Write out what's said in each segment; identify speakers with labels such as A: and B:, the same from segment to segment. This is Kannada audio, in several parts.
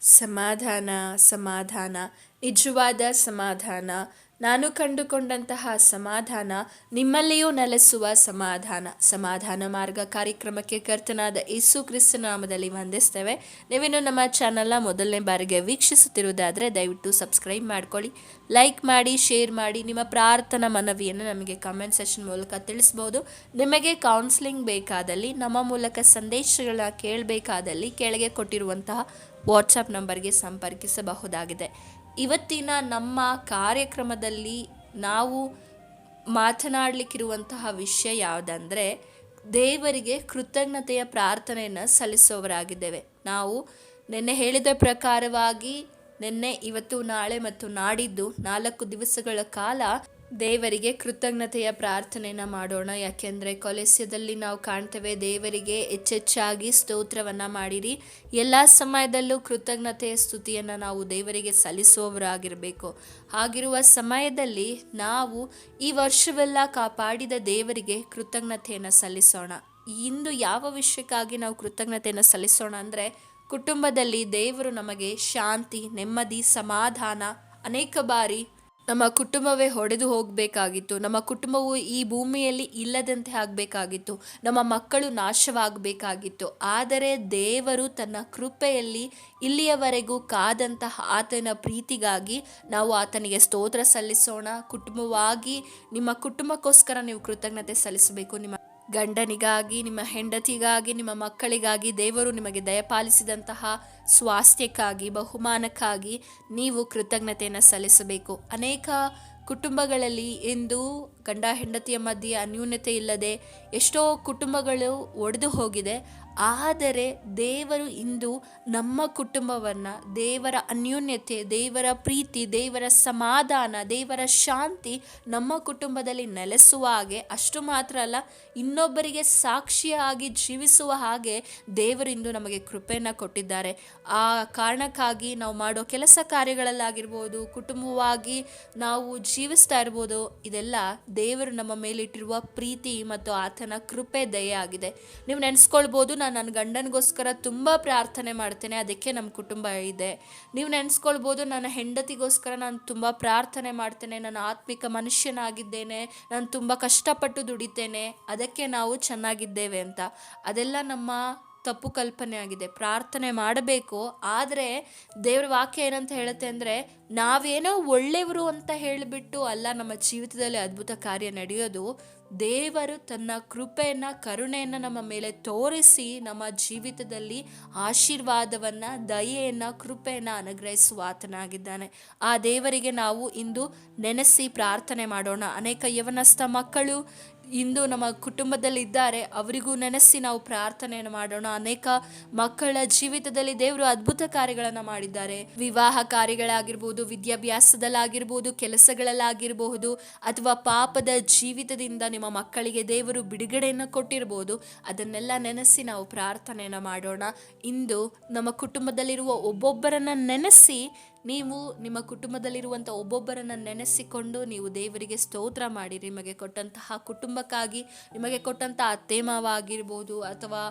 A: ಸಮಾಧಾನ ಸಮಾಧಾನ, ನಿಜವಾದ ಸಮಾಧಾನ. ನಾನು ಕಂಡುಕೊಂಡಂತಹ ಸಮಾಧಾನ ನಿಮ್ಮಲ್ಲಿಯೂ ನೆಲೆಸುವ ಸಮಾಧಾನ. ಸಮಾಧಾನ ಮಾರ್ಗ ಕಾರ್ಯಕ್ರಮಕ್ಕೆ ಕರ್ತನಾದ ಯೇಸು ಕ್ರಿಸ್ತ ನಾಮದಲ್ಲಿ ವಂದಿಸ್ತೇವೆ. ನೀವೇನು ನಮ್ಮ ಚಾನಲ್ನ ಮೊದಲನೇ ಬಾರಿಗೆ ವೀಕ್ಷಿಸುತ್ತಿರುವುದಾದರೆ ದಯವಿಟ್ಟು ಸಬ್ಸ್ಕ್ರೈಬ್ ಮಾಡ್ಕೊಳ್ಳಿ, ಲೈಕ್ ಮಾಡಿ, ಶೇರ್ ಮಾಡಿ. ನಿಮ್ಮ ಪ್ರಾರ್ಥನಾ ಮನವಿಯನ್ನು ನಮಗೆ ಕಮೆಂಟ್ ಸೆಷನ್ ಮೂಲಕ ತಿಳಿಸ್ಬೋದು. ನಿಮಗೆ ಕೌನ್ಸಿಲಿಂಗ್ ಬೇಕಾದಲ್ಲಿ, ನಮ್ಮ ಮೂಲಕ ಸಂದೇಶಗಳನ್ನ ಕೇಳಬೇಕಾದಲ್ಲಿ, ಕೆಳಗೆ ಕೊಟ್ಟಿರುವಂತಹ ವಾಟ್ಸಪ್ ನಂಬರ್ಗೆ ಸಂಪರ್ಕಿಸಬಹುದಾಗಿದೆ. ಇವತ್ತಿನ ನಮ್ಮ ಕಾರ್ಯಕ್ರಮದಲ್ಲಿ ನಾವು ಮಾತನಾಡಲಿಕ್ಕಿರುವಂತಹ ವಿಷಯ ಯಾವುದಂದರೆ, ದೇವರಿಗೆ ಕೃತಜ್ಞತೆಯ ಪ್ರಾರ್ಥನೆಯನ್ನು ಸಲ್ಲಿಸುವವರಾಗಿದ್ದೇವೆ. ನಾವು ನಿನ್ನೆ ಹೇಳಿದ ಪ್ರಕಾರವಾಗಿ ನಿನ್ನೆ ಇವತ್ತು ನಾಳೆ ಮತ್ತು ನಾಡಿದ್ದು ನಾಲ್ಕು ದಿವಸಗಳ ಕಾಲ ದೇವರಿಗೆ ಕೃತಜ್ಞತೆಯ ಪ್ರಾರ್ಥನೆಯನ್ನು ಮಾಡೋಣ. ಯಾಕೆಂದರೆ ಕೊಲೆಸ್ಯದಲ್ಲಿ ನಾವು ಕಾಣ್ತೇವೆ, ದೇವರಿಗೆ ಹೆಚ್ಚೆಚ್ಚಾಗಿ ಸ್ತೋತ್ರವನ್ನು ಮಾಡಿರಿ. ಎಲ್ಲ ಸಮಯದಲ್ಲೂ ಕೃತಜ್ಞತೆಯ ಸ್ತುತಿಯನ್ನು ನಾವು ದೇವರಿಗೆ ಸಲ್ಲಿಸುವವರಾಗಿರಬೇಕು. ಹಾಗಿರುವ ಸಮಯದಲ್ಲಿ ನಾವು ಈ ವರ್ಷವೆಲ್ಲ ಕಾಪಾಡಿದ ದೇವರಿಗೆ ಕೃತಜ್ಞತೆಯನ್ನು ಸಲ್ಲಿಸೋಣ. ಇಂದು ಯಾವ ವಿಷಯಕ್ಕಾಗಿ ನಾವು ಕೃತಜ್ಞತೆಯನ್ನು ಸಲ್ಲಿಸೋಣ ಅಂದರೆ, ಕುಟುಂಬದಲ್ಲಿ ದೇವರು ನಮಗೆ ಶಾಂತಿ, ನೆಮ್ಮದಿ, ಸಮಾಧಾನ ಅನೇಕ ಬಾರಿ ನಮ್ಮ ಕುಟುಂಬವೇ ಹೊಡೆದು ಹೋಗಬೇಕಾಗಿತ್ತು. ನಮ್ಮ ಕುಟುಂಬವು ಈ ಭೂಮಿಯಲ್ಲಿ ಇಲ್ಲದಂತೆ ಆಗಬೇಕಾಗಿತ್ತು. ನಮ್ಮ ಮಕ್ಕಳು ನಾಶವಾಗಬೇಕಾಗಿತ್ತು. ಆದರೆ ದೇವರು ತನ್ನ ಕೃಪೆಯಲ್ಲಿ ಇಲ್ಲಿಯವರೆಗೂ ಕಾದಂತಹ ಆತನ ಪ್ರೀತಿಗಾಗಿ ನಾವು ಆತನಿಗೆ ಸ್ತೋತ್ರ ಸಲ್ಲಿಸೋಣ. ಕುಟುಂಬವಾಗಿ ನಿಮ್ಮ ಕುಟುಂಬಕ್ಕೋಸ್ಕರ ನೀವು ಕೃತಜ್ಞತೆ ಸಲ್ಲಿಸಬೇಕು. ನಿಮ್ಮ ಗಂಡನಿಗಾಗಿ, ನಿಮ್ಮ ಹೆಂಡತಿಗಾಗಿ, ನಿಮ್ಮ ಮಕ್ಕಳಿಗಾಗಿ ದೇವರು ನಿಮಗೆ ದಯಪಾಲಿಸಿದಂತಹ ಸ್ವಾಸ್ಥ್ಯಕ್ಕಾಗಿ, ಬಹುಮಾನಕ್ಕಾಗಿ ನೀವು ಕೃತಜ್ಞತೆಯನ್ನು ಸಲ್ಲಿಸಬೇಕು. ಅನೇಕ ಕುಟುಂಬಗಳಲ್ಲಿ ಇಂದು ಗಂಡ ಹೆಂಡತಿಯ ಮಧ್ಯೆ ಅನ್ಯೂನ್ಯತೆ ಇಲ್ಲದೆ ಎಷ್ಟೋ ಕುಟುಂಬಗಳು ಒಡೆದು ಹೋಗಿದೆ. ಆದರೆ ದೇವರು ಇಂದು ನಮ್ಮ ಕುಟುಂಬವನ್ನು, ದೇವರ ಅನ್ಯೂನ್ಯತೆ, ದೇವರ ಪ್ರೀತಿ, ದೇವರ ಸಮಾಧಾನ, ದೇವರ ಶಾಂತಿ ನಮ್ಮ ಕುಟುಂಬದಲ್ಲಿ ನೆಲೆಸುವ ಹಾಗೆ, ಅಷ್ಟು ಮಾತ್ರ ಅಲ್ಲ, ಇನ್ನೊಬ್ಬರಿಗೆ ಸಾಕ್ಷಿಯಾಗಿ ಜೀವಿಸುವ ಹಾಗೆ ದೇವರು ಇಂದು ನಮಗೆ ಕೃಪೆಯನ್ನು ಕೊಟ್ಟಿದ್ದಾರೆ. ಆ ಕಾರಣಕ್ಕಾಗಿ ನಾವು ಮಾಡೋ ಕೆಲಸ ಕಾರ್ಯಗಳಲ್ಲಾಗಿರ್ಬೋದು, ಕುಟುಂಬವಾಗಿ ನಾವು ಜೀವಿಸ್ತಾ ಇರ್ಬೋದು, ಇದೆಲ್ಲ ದೇವರು ನಮ್ಮ ಮೇಲಿಟ್ಟಿರುವ ಪ್ರೀತಿ ಮತ್ತು ಆತನ ಕೃಪೆ, ದಯೆ ಆಗಿದೆ. ನೀವು ನೆನೆಸ್ಕೊಳ್ಬೋದು, ನಾನು ನನ್ನ ಗಂಡನಿಗೋಸ್ಕರ ತುಂಬ ಪ್ರಾರ್ಥನೆ ಮಾಡ್ತೇನೆ, ಅದಕ್ಕೆ ನಮ್ಮ ಕುಟುಂಬ ಇದೆ. ನೀವು ನೆನೆಸ್ಕೊಳ್ಬೋದು, ನನ್ನ ಹೆಂಡತಿಗೋಸ್ಕರ ನಾನು ತುಂಬ ಪ್ರಾರ್ಥನೆ ಮಾಡ್ತೇನೆ, ನಾನು ಆತ್ಮಿಕ ಮನುಷ್ಯನಾಗಿದ್ದೇನೆ, ನಾನು ತುಂಬ ಕಷ್ಟಪಟ್ಟು ದುಡಿತೇನೆ, ಅದಕ್ಕೆ ನಾವು ಚೆನ್ನಾಗಿದ್ದೇವೆ ಅಂತ. ಅದೆಲ್ಲ ನಮ್ಮ ತಪ್ಪು ಕಲ್ಪನೆ ಆಗಿದೆ. ಪ್ರಾರ್ಥನೆ ಮಾಡಬೇಕು. ಆದರೆ ದೇವ್ರ ವಾಕ್ಯ ಏನಂತ ಹೇಳುತ್ತೆ ಅಂದರೆ, ನಾವೇನೋ ಒಳ್ಳೆಯವರು ಅಂತ ಹೇಳಿಬಿಟ್ಟು ಅಲ್ಲ, ನಮ್ಮ ಜೀವಿತದಲ್ಲಿ ಅದ್ಭುತ ಕಾರ್ಯ ನಡೆಯೋದು. ದೇವರು ತನ್ನ ಕೃಪೆಯನ್ನು, ಕರುಣೆಯನ್ನು ನಮ್ಮ ಮೇಲೆ ತೋರಿಸಿ ನಮ್ಮ ಜೀವಿತದಲ್ಲಿ ಆಶೀರ್ವಾದವನ್ನು, ದಯೆಯನ್ನು, ಕೃಪೆಯನ್ನು ಅನುಗ್ರಹಿಸುವ ಆತನಾಗಿದ್ದಾನೆ. ಆ ದೇವರಿಗೆ ನಾವು ಇಂದು ನೆನೆಸಿ ಪ್ರಾರ್ಥನೆ ಮಾಡೋಣ. ಅನೇಕ ಯವನಸ್ಥ ಮಕ್ಕಳು ಇಂದು ನಮ್ಮ ಕುಟುಂಬದಲ್ಲಿ ಇದ್ದಾರೆ ಅವರಿಗೂ ನೆನೆಸಿ ನಾವು ಪ್ರಾರ್ಥನೆಯನ್ನು ಮಾಡೋಣ. ಅನೇಕ ಮಕ್ಕಳ ಜೀವಿತದಲ್ಲಿ ದೇವರು ಅದ್ಭುತ ಕಾರ್ಯಗಳನ್ನು ಮಾಡಿದ್ದಾರೆ. ವಿವಾಹ ಕಾರ್ಯಗಳಾಗಿರ್ಬೋದು, ವಿದ್ಯಾಭ್ಯಾಸದಲ್ಲಾಗಿರ್ಬೋದು, ಕೆಲಸಗಳಲ್ಲಾಗಿರಬಹುದು, ಅಥವಾ ಪಾಪದ ಜೀವಿತದಿಂದ ನಿಮ್ಮ ಮಕ್ಕಳಿಗೆ ದೇವರು ಬಿಡುಗಡೆಯನ್ನು ಕೊಟ್ಟಿರ್ಬೋದು, ಅದನ್ನೆಲ್ಲ ನೆನೆಸಿ ನಾವು ಪ್ರಾರ್ಥನೆಯನ್ನು ಮಾಡೋಣ. ಇಂದು ನಮ್ಮ ಕುಟುಂಬದಲ್ಲಿರುವ ಒಬ್ಬೊಬ್ಬರನ್ನು ನೆನೆಸಿ ನೀವು ನಿಮ್ಮ ಕುಟುಂಬದಲ್ಲಿರುವಂಥ ಒಬ್ಬೊಬ್ಬರನ್ನು ನೆನೆಸಿಕೊಂಡು ನೀವು ದೇವರಿಗೆ ಸ್ತೋತ್ರ ಮಾಡಿ, ನಿಮಗೆ ಕೊಟ್ಟಂತಹ ಕುಟುಂಬಕ್ಕಾಗಿ, ನಿಮಗೆ ಕೊಟ್ಟಂಥ ಅತ್ತೆ ಮಾವ ಆಗಿರ್ಬೋದು ಅಥವಾ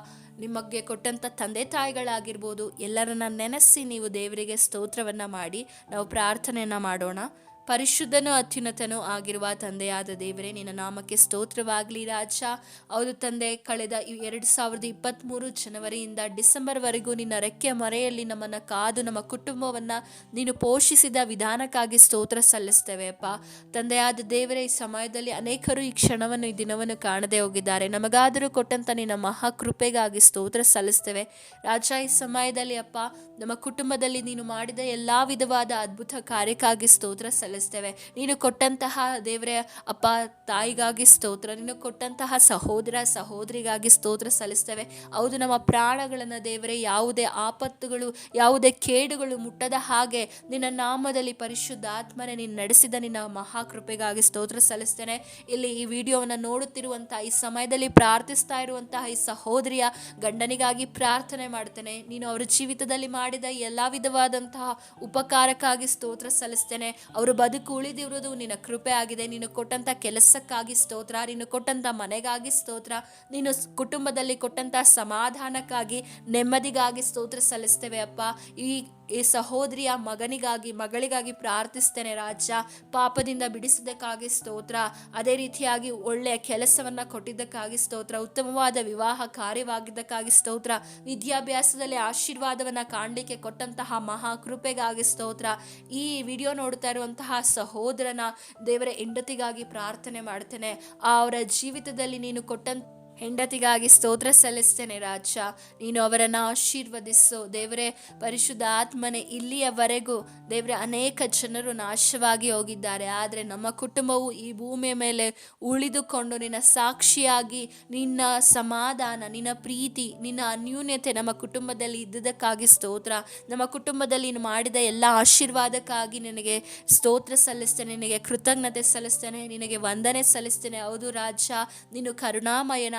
A: ನಿಮಗೆ ಕೊಟ್ಟಂಥ ತಂದೆ ತಾಯಿಗಳಾಗಿರ್ಬೋದು, ಎಲ್ಲರನ್ನ ನೆನೆಸಿ ನೀವು ದೇವರಿಗೆ ಸ್ತೋತ್ರವನ್ನು ಮಾಡಿ ನಾವು ಪ್ರಾರ್ಥನೆಯನ್ನು ಮಾಡೋಣ. ಪರಿಶುದ್ಧನೂ ಅತ್ಯುನ್ನತನೂ ಆಗಿರುವ ತಂದೆಯಾದ ದೇವರೇ, ನಿನ್ನ ನಾಮಕ್ಕೆ ಸ್ತೋತ್ರವಾಗಲಿ ರಾಜ. ಹೌದು ತಂದೆ, ಕಳೆದ ಎರಡು ಸಾವಿರದ ಇಪ್ಪತ್ತ್ಮೂರು ಜನವರಿಯಿಂದ ಡಿಸೆಂಬರ್ವರೆಗೂ ನಿನ್ನ ರೆಕ್ಕೆ ಮರೆಯಲ್ಲಿ ನಮ್ಮನ್ನು ಕಾದು, ನಮ್ಮ ಕುಟುಂಬವನ್ನು ನೀನು ಪೋಷಿಸಿದ ವಿಧಾನಕ್ಕಾಗಿ ಸ್ತೋತ್ರ ಸಲ್ಲಿಸ್ತೇವೆ ಅಪ್ಪ. ತಂದೆಯಾದ ದೇವರೇ, ಈ ಸಮಯದಲ್ಲಿ ಅನೇಕರು ಈ ಕ್ಷಣವನ್ನು, ಈ ದಿನವನ್ನು ಕಾಣದೇ ಹೋಗಿದ್ದಾರೆ. ನಮಗಾದರೂ ಕೊಟ್ಟಂಥ ನಿನ್ನ ಮಹಾಕೃಪೆಗಾಗಿ ಸ್ತೋತ್ರ ಸಲ್ಲಿಸ್ತೇವೆ. ರಾಜ, ಈ ಸಮಯದಲ್ಲಿ ಅಪ್ಪ, ನಮ್ಮ ಕುಟುಂಬದಲ್ಲಿ ನೀನು ಮಾಡಿದ ಎಲ್ಲ ವಿಧವಾದ ಅದ್ಭುತ ಕಾರ್ಯಕ್ಕಾಗಿ ಸ್ತೋತ್ರ ಸಲ್ಲಿಸ್ತೇವೆ. ನೀನು ಕೊಟ್ಟಂತಹ ದೇವರೇ, ಅಪ್ಪ, ತಾಯಿಗಾಗಿ ಸ್ತೋತ್ರ, ನೀನು ಕೊಟ್ಟಂತಹ ಸಹೋದರ, ಸಹೋದರಿಗಾಗಿ ಸ್ತೋತ್ರ ಸಲ್ಲಿಸ್ತೇವೆ. ಹೌದು, ನಮ್ಮ ಪ್ರಾಣಗಳನ್ನು ದೇವರೇ, ಯಾವುದೇ ಆಪತ್ತುಗಳು, ಯಾವುದೇ ಕೇಡುಗಳು ಮುಟ್ಟದ ಹಾಗೆ ನಿನ್ನ ನಾಮದಲ್ಲಿ ಪರಿಶುದ್ಧ ಆತ್ಮನೆ ನೀನು ನಡೆಸಿದ ನಿನ್ನ ಮಹಾಕೃಪೆಗಾಗಿ ಸ್ತೋತ್ರ ಸಲ್ಲಿಸ್ತೇನೆ. ಇಲ್ಲಿ ಈ ವಿಡಿಯೋವನ್ನು ನೋಡುತ್ತಿರುವಂತಹ ಈ ಸಮಯದಲ್ಲಿ ಪ್ರಾರ್ಥಿಸ್ತಾ ಇರುವಂತಹ ಈ ಸಹೋದರಿಯ ಗಂಡನಿಗಾಗಿ ಪ್ರಾರ್ಥನೆ ಮಾಡ್ತೇನೆ. ನೀನು ಅವರ ಜೀವಿತದಲ್ಲಿ ಮಾಡಿದ ಎಲ್ಲ ವಿಧವಾದಂತಹ ಉಪಕಾರಕ್ಕಾಗಿ ಸ್ತೋತ್ರ ಸಲ್ಲಿಸ್ತೇನೆ. ಅವರು ಬದುಕು ಉಳಿದಿರೋದು ನಿನ್ನ ಕೃಪೆ ಆಗಿದೆ. ನೀನು ಕೊಟ್ಟಂಥ ಕೆಲಸಕ್ಕಾಗಿ ಸ್ತೋತ್ರ, ನೀನು ಕೊಟ್ಟಂಥ ಮನೆಗಾಗಿ ಸ್ತೋತ್ರ, ನೀನು ಕುಟುಂಬದಲ್ಲಿ ಕೊಟ್ಟಂಥ ಸಮಾಧಾನಕ್ಕಾಗಿ ನೆಮ್ಮದಿಗಾಗಿ ಸ್ತೋತ್ರ ಸಲ್ಲಿಸ್ತೇವೆ ಅಪ್ಪ. ಈ ಈ ಸಹೋದರಿಯ ಮಗನಿಗಾಗಿ, ಮಗಳಿಗಾಗಿ ಪ್ರಾರ್ಥಿಸ್ತೇನೆ ರಾಜ. ಪಾಪದಿಂದ ಬಿಡಿಸಿದ್ದಕ್ಕಾಗಿ ಸ್ತೋತ್ರ. ಅದೇ ರೀತಿಯಾಗಿ ಒಳ್ಳೆಯ ಕೆಲಸವನ್ನು ಕೊಟ್ಟಿದ್ದಕ್ಕಾಗಿ ಸ್ತೋತ್ರ. ಉತ್ತಮವಾದ ವಿವಾಹ ಕಾರ್ಯವಾಗಿದ್ದಕ್ಕಾಗಿ ಸ್ತೋತ್ರ. ವಿದ್ಯಾಭ್ಯಾಸದಲ್ಲಿ ಆಶೀರ್ವಾದವನ್ನು ಕಾಣಲಿಕ್ಕೆ ಕೊಟ್ಟಂತಹ ಮಹಾ ಕೃಪೆಗಾಗಿ ಸ್ತೋತ್ರ. ಈ ವಿಡಿಯೋ ನೋಡ್ತಾ ಇರುವಂತಹ ಸಹೋದರನ ದೇವರ ಹೆಂಡತಿಗಾಗಿ ಪ್ರಾರ್ಥನೆ ಮಾಡ್ತೇನೆ. ಅವರ ಜೀವಿತದಲ್ಲಿ ನೀನು ಕೊಟ್ಟಂತ ಹೆಂಡತಿಗಾಗಿ ಸ್ತೋತ್ರ ಸಲ್ಲಿಸ್ತೇನೆ ರಾಜ. ನೀನು ಅವರನ್ನು ಆಶೀರ್ವದಿಸು. ದೇವರೇ, ಪರಿಶುದ್ಧ ಆತ್ಮನೆ ಇಲ್ಲಿಯವರೆಗೂ ದೇವರೇ, ಅನೇಕ ಜನರು ನಾಶವಾಗಿ ಹೋಗಿದ್ದಾರೆ. ಆದರೆ ನಮ್ಮ ಕುಟುಂಬವು ಈ ಭೂಮಿಯ ಮೇಲೆ ಉಳಿದುಕೊಂಡು ನಿನ್ನ ಸಾಕ್ಷಿಯಾಗಿ, ನಿನ್ನ ಸಮಾಧಾನ, ನಿನ್ನ ಪ್ರೀತಿ, ನಿನ್ನ ಅನ್ಯೂನ್ಯತೆ ನಮ್ಮ ಕುಟುಂಬದಲ್ಲಿ ಇದ್ದುದಕ್ಕಾಗಿ ಸ್ತೋತ್ರ. ನಮ್ಮ ಕುಟುಂಬದಲ್ಲಿ ನೀನು ಮಾಡಿದ ಎಲ್ಲ ಆಶೀರ್ವಾದಕ್ಕಾಗಿ ನಿನಗೆ ಸ್ತೋತ್ರ ಸಲ್ಲಿಸ್ತೇನೆ. ನಿನಗೆ ಕೃತಜ್ಞತೆ ಸಲ್ಲಿಸ್ತೇನೆ. ನಿನಗೆ ವಂದನೆ ಸಲ್ಲಿಸ್ತೇನೆ. ಹೌದು ರಾಜ, ನೀನು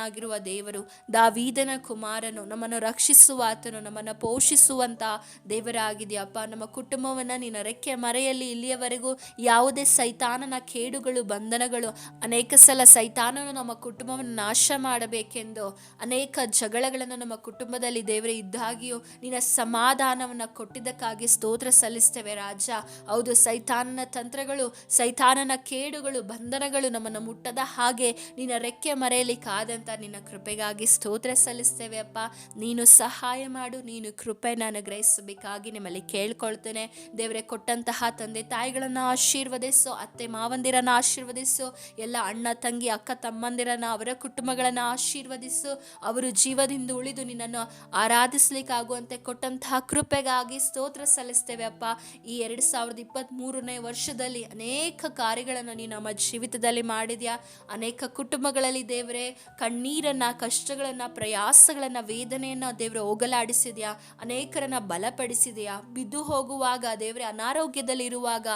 A: ಕರುಣಾಮಯನಾಗಿರುವ ದೇವರು, ದಾವೀದನ ಕುಮಾರನು ನಮ್ಮನ್ನು ರಕ್ಷಿಸುವ ಆತನು ನಮ್ಮನ್ನು ಪೋಷಿಸುವಂತ ದೇವರಾಗಿದೆಯಪ್ಪ ನಮ್ಮ ಕುಟುಂಬವನ್ನು ನಿನ್ನ ರೆಕ್ಕೆ ಮರೆಯಲ್ಲಿ ಇಲ್ಲಿಯವರೆಗೂ ಯಾವುದೇ ಸೈತಾನನ ಕೇಡುಗಳು, ಬಂಧನಗಳು, ಅನೇಕ ಸಲ ಸೈತಾನನು ನಮ್ಮ ಕುಟುಂಬವನ್ನು ನಾಶ ಮಾಡಬೇಕೆಂದು, ಅನೇಕ ಜಗಳಗಳನ್ನು ನಮ್ಮ ಕುಟುಂಬದಲ್ಲಿ ದೇವರು ಇದ್ದಾಗಿಯೂ ನಿನ್ನ ಸಮಾಧಾನವನ್ನು ಕೊಟ್ಟಿದ್ದಕ್ಕಾಗಿ ಸ್ತೋತ್ರ ಸಲ್ಲಿಸ್ತೇವೆ ರಾಜ. ಹೌದು, ಸೈತಾನನ ತಂತ್ರಗಳು, ಸೈತಾನನ ಕೇಡುಗಳು, ಬಂಧನಗಳು ನಮ್ಮನ್ನು ಮುಟ್ಟದ ಹಾಗೆ ನಿನ್ನ ರೆಕ್ಕೆ ಮರೆಯಲ್ಲಿ ಕಾದಂತ ನಿನ್ನ ಕೃಪೆಗಾಗಿ ಸ್ತೋತ್ರ ಸಲ್ಲಿಸ್ತೇವೆ, ಅಪ್ಪ. ನೀನು ಸಹಾಯ ಮಾಡು, ನೀನು ಕೃಪೆ ನಾನು ಗ್ರಹಿಸಬೇಕಾಗಿ ನಿಮ್ಮಲ್ಲಿ ಕೇಳ್ಕೊಳ್ತೇನೆ. ದೇವರೇ, ಕೊಟ್ಟಂತಹ ತಂದೆ ತಾಯಿಗಳನ್ನು ಆಶೀರ್ವದಿಸು, ಅತ್ತೆ ಮಾವಂದಿರನ್ನ ಆಶೀರ್ವದಿಸು, ಎಲ್ಲ ಅಣ್ಣ ತಂಗಿ, ಅಕ್ಕ ತಮ್ಮಂದಿರನ್ನ, ಅವರ ಕುಟುಂಬಗಳನ್ನು ಆಶೀರ್ವದಿಸು. ಅವರು ಜೀವದಿಂದ ಉಳಿದು ನಿನ್ನನ್ನು ಆರಾಧಿಸ್ಲಿಕ್ಕಾಗುವಂತೆ ಕೊಟ್ಟಂತಹ ಕೃಪೆಗಾಗಿ ಸ್ತೋತ್ರ ಸಲ್ಲಿಸ್ತೇವೆ, ಅಪ್ಪ. ಈ ಎರಡು ಸಾವಿರದ ಇಪ್ಪತ್ತ್ ಮೂರನೇ ವರ್ಷದಲ್ಲಿ ಅನೇಕ ಕಾರ್ಯಗಳನ್ನು ನೀನು ನಮ್ಮ ಜೀವಿತದಲ್ಲಿ ಮಾಡಿದ್ಯಾ. ಅನೇಕ ಕುಟುಂಬಗಳಲ್ಲಿ ದೇವರೇ ಕಣ್ಣೀರನ್ನ ಕಷ್ಟಗಳನ್ನ, ಪ್ರಯಾಸಗಳನ್ನ, ವೇದನೆಯನ್ನ ದೇವರ ಹೋಗಲಾಡಿಸಿದ್ಯಾ? ಅನೇಕರನ್ನ ಬಲಪಡಿಸಿದೆಯಾ? ಬಿದ್ದು ಹೋಗುವಾಗ ದೇವರ, ಅನಾರೋಗ್ಯದಲ್ಲಿರುವಾಗ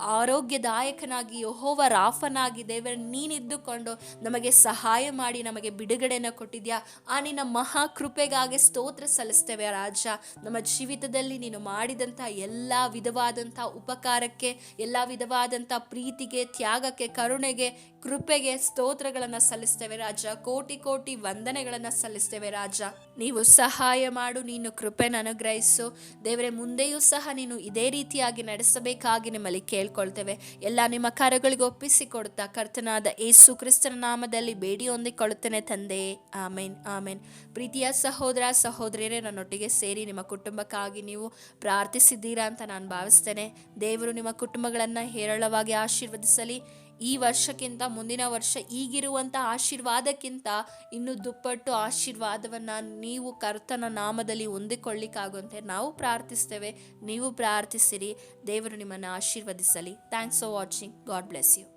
A: ಆರೋಗ್ಯದಾಯಕನಾಗಿ ಯಹೋವ ರಾಫನಾಗಿ ದೇವರ ನೀನಿದ್ದುಕೊಂಡು ನಮಗೆ ಸಹಾಯ ಮಾಡಿ, ನಮಗೆ ಬಿಡುಗಡೆಯನ್ನು ಕೊಟ್ಟಿದ್ಯಾ? ಆ ನಿನ್ನ ಮಹಾ ಕೃಪೆಗಾಗಿ ಸ್ತೋತ್ರ ಸಲ್ಲಿಸ್ತೇವೆ ರಾಜ. ನಮ್ಮ ಜೀವಿತದಲ್ಲಿ ನೀನು ಮಾಡಿದಂಥ ಎಲ್ಲ ವಿಧವಾದಂಥ ಉಪಕಾರಕ್ಕೆ, ಎಲ್ಲ ವಿಧವಾದಂಥ ಪ್ರೀತಿಗೆ, ತ್ಯಾಗಕ್ಕೆ, ಕರುಣೆಗೆ, ಕೃಪೆಗೆ ಸ್ತೋತ್ರಗಳನ್ನು ಸಲ್ಲಿಸ್ತೇವೆ ರಾಜ. ಕೋಟಿ ಕೋಟಿ ವಂದನೆಗಳನ್ನು ಸಲ್ಲಿಸ್ತೇವೆ ರಾಜ. ನೀವು ಸಹಾಯ ಮಾಡು, ನೀನು ಕೃಪೆನ ಅನುಗ್ರಹಿಸು. ದೇವರೇ, ಮುಂದೆಯೂ ಸಹ ನೀನು ಇದೇ ರೀತಿಯಾಗಿ ನಡೆಸಬೇಕಾಗಿ ನಿಮ್ಮಲ್ಲಿ ಕೇಳ್ಕೊಳ್ತೇವೆ. ಎಲ್ಲ ನಿಮ್ಮ ಕಾರ್ಯಗಳಿಗೆ ಒಪ್ಪಿಸಿಕೊಡ್ತಾ ಕರ್ತನಾದ ಏಸು ಕ್ರಿಸ್ತನ ನಾಮದಲ್ಲಿ ಬೇಡಿ ಹೊಂದಿಕೊಳ್ಳುತ್ತೇನೆ ತಂದೆ. ಆಮೇನ್ ಆಮೇನ್. ಪ್ರೀತಿಯ ಸಹೋದರ, ಸಹೋದರಿಯರೇ, ನನ್ನೊಟ್ಟಿಗೆ ಸೇರಿ ನಿಮ್ಮ ಕುಟುಂಬಕ್ಕಾಗಿ ನೀವು ಪ್ರಾರ್ಥಿಸಿದ್ದೀರಾ ಅಂತ ನಾನು ಭಾವಿಸ್ತೇನೆ. ದೇವರು ನಿಮ್ಮ ಕುಟುಂಬಗಳನ್ನು ಹೇರಳವಾಗಿ ಆಶೀರ್ವದಿಸಲಿ. ಈ ವರ್ಷಕ್ಕಿಂತ, ಮುಂದಿನ ವರ್ಷ ಈಗಿರುವಂಥ ಆಶೀರ್ವಾದಕ್ಕಿಂತ ಇನ್ನು ದುಪ್ಪಟ್ಟು ಆಶೀರ್ವಾದವನ್ನು ನೀವು ಕರ್ತನ ನಾಮದಲ್ಲಿ ಹೊಂದಿಕೊಳ್ಳಿಕ್ಕಾಗುವಂತೆ ನಾವು ಪ್ರಾರ್ಥಿಸ್ತೇವೆ. ನೀವು ಪ್ರಾರ್ಥಿಸಿರಿ. ದೇವರು ನಿಮ್ಮನ್ನು ಆಶೀರ್ವದಿಸಲಿ. Thanks for watching God bless you